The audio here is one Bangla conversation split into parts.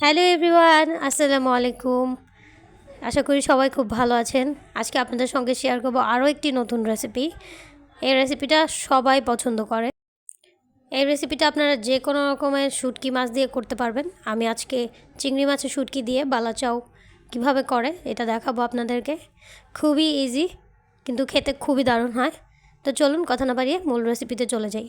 হ্যালো এভরিওয়ান, আসসালামু আলাইকুম। আশা করি সবাই খুব ভালো আছেন। আজকে আপনাদের সঙ্গে শেয়ার করব আরও একটি নতুন রেসিপি এই রেসিপিটা সবাই পছন্দ করে। এই রেসিপিটা আপনারা যে কোনো রকমের শুটকি মাছ দিয়ে করতে পারবেন। আমি আজকে চিংড়ি মাছের শুটকি দিয়ে বালা চাউ কীভাবে করে এটা দেখাবো আপনাদেরকে। খুবই ইজি কিন্তু খেতে খুবই দারুণ হয়। তো চলুন কথা না বাড়িয়ে মূল রেসিপিতে চলে যাই।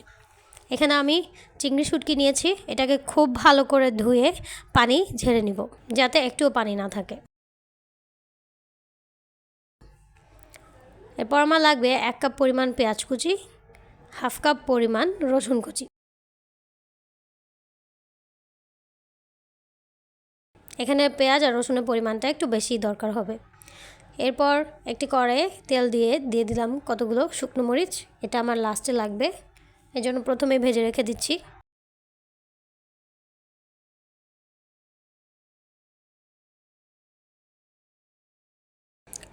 এখানে আমি চিংড়ি শুটকি নিয়েছি, এটাকে খুব ভালো করে ধুয়ে পানি ঝেড়ে নিব, যাতে একটুও পানি না থাকে। এরপর আমার লাগবে এক কাপ পরিমাণ পেঁয়াজ কুচি, হাফ কাপ পরিমাণ রসুন কুচি। এখানে পেঁয়াজ আর রসুনের পরিমাণটা একটু বেশি দরকার হবে। এরপর একটি কড়াইয়ে তেল দিয়ে দিয়ে দিলাম কতগুলো শুকনো মরিচ, এটা আমার লাস্টে লাগবে। এই জন্য প্রথমে ভেজে রেখে দিচ্ছি।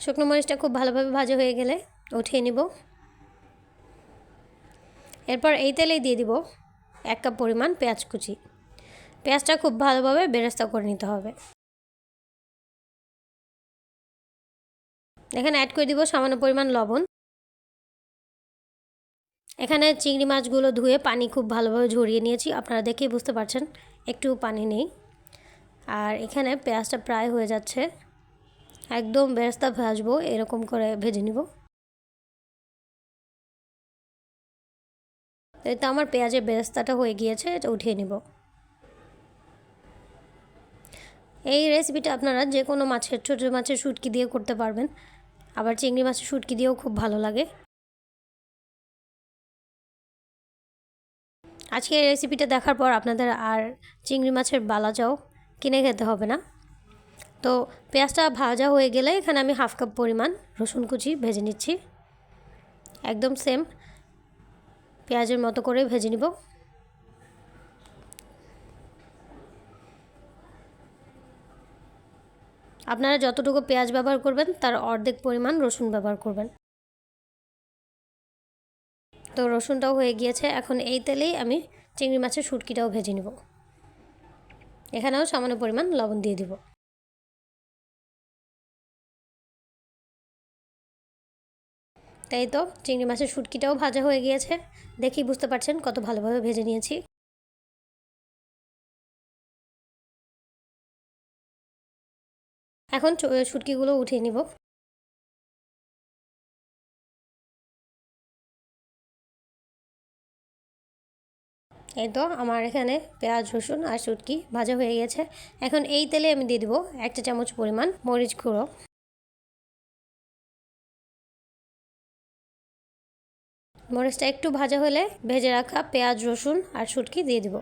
শুকনো মরিচটা খুব ভালোভাবে ভাজা হয়ে গেলে উঠিয়ে নিব। এরপর এই তেলেই দিয়ে দিব এক কাপ পরিমাণ পেঁয়াজ কুচি। পেঁয়াজটা খুব ভালোভাবে বেরেস্তা করে নিতে হবে। এখানে অ্যাড করে দিব সামান্য পরিমাণ লবণ। এখানে চিংড়ি মাছগুলো ধুয়ে পানি খুব ভালোভাবে ঝরিয়ে নিয়েছি। আপনারা দেখেই বুঝতে পারছেন, একটু পানি নেই। আর এখানে পেঁয়াজটা প্রায় হয়ে যাচ্ছে। একদম বেরেস্তা ভাজবো, এরকম করে ভেজে নিব। এই তো আমার পেঁয়াজের বেরেস্তাটা হয়ে গিয়েছে, এটা উঠিয়ে নিব। এই রেসিপিটা আপনারা যে কোনো মাছের, ছোটো মাছের শুটকি দিয়ে করতে পারবেন। আবার চিংড়ি মাছের শুটকি দিয়েও খুব ভালো লাগে। আজকে রেসিপিটা দেখার পর আপনাদের আর চিংড়ি মাছের বালা চাও কিনে খেতে হবে না। তো পেঁয়াজটা ভাজা হয়ে গেলে এখানে আমি হাফ কাপ পরিমাণ রসুন কুচি ভেজে নিচ্ছি। একদম সেম পেঁয়াজের মতো করে ভেজে নিব। আপনারা যতটুকু পেঁয়াজ ব্যবহার করবেন তার অর্ধেক পরিমাণ রসুন ব্যবহার করবেন। তো রসুনটাও হয়ে গিয়েছে। এখন এই তেলেই আমি চিংড়ি মাছের শুটকিটাও ভেজে নেব। এখানেও সামান্য পরিমাণ লবণ দিয়ে দিব। তাই তো চিংড়ি মাছের শুটকিটাও ভাজা হয়ে গিয়েছে। দেখি বুঝতে পারছেন কত ভালোভাবে ভেজে নিয়েছি। এখন শুটকিগুলো উঠিয়ে নিব। এই তো আমার এখানে পেঁয়াজ, রসুন আর শুটকি ভাজা হয়ে গেছে। এখন এই তেলে আমি দিয়ে দিব একটা চামচ পরিমাণ মরিচ গুঁড়ো। মরিচটা একটু ভাজা হলে ভেজে রাখা পেঁয়াজ, রসুন আর শুটকি দিয়ে দিব।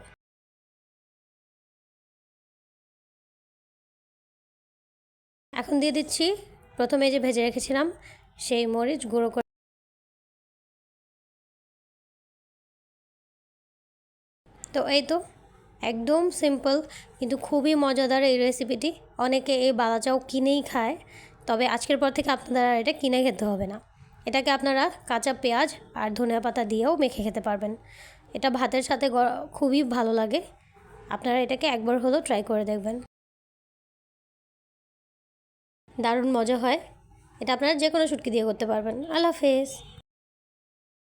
এখন দিয়ে দিচ্ছি। প্রথমে যে ভেজে রেখেছিলাম, সেই মরিচ গুঁড়ো করে তো এই তো একদম সিম্পল কিন্তু খুবই মজাদার এই রেসিপিটি অনেকে এই বালাচাও কিনেই খায়, তবে আজকের পর থেকে আপনারা এটা কিনে খেতে হবে না। এটাকে আপনারা কাঁচা পেঁয়াজ আর ধনিয়া পাতা দিয়েও মেখে খেতে পারবেন। এটা ভাতের সাথে খুবই ভালো লাগে। আপনারা এটাকে একবার হলেও ট্রাই করে দেখবেন। দারুণ মজা হয়। এটা আপনারা যে কোনো শুটকি দিয়ে করতে পারবেন। আল্লাহ হাফেজ।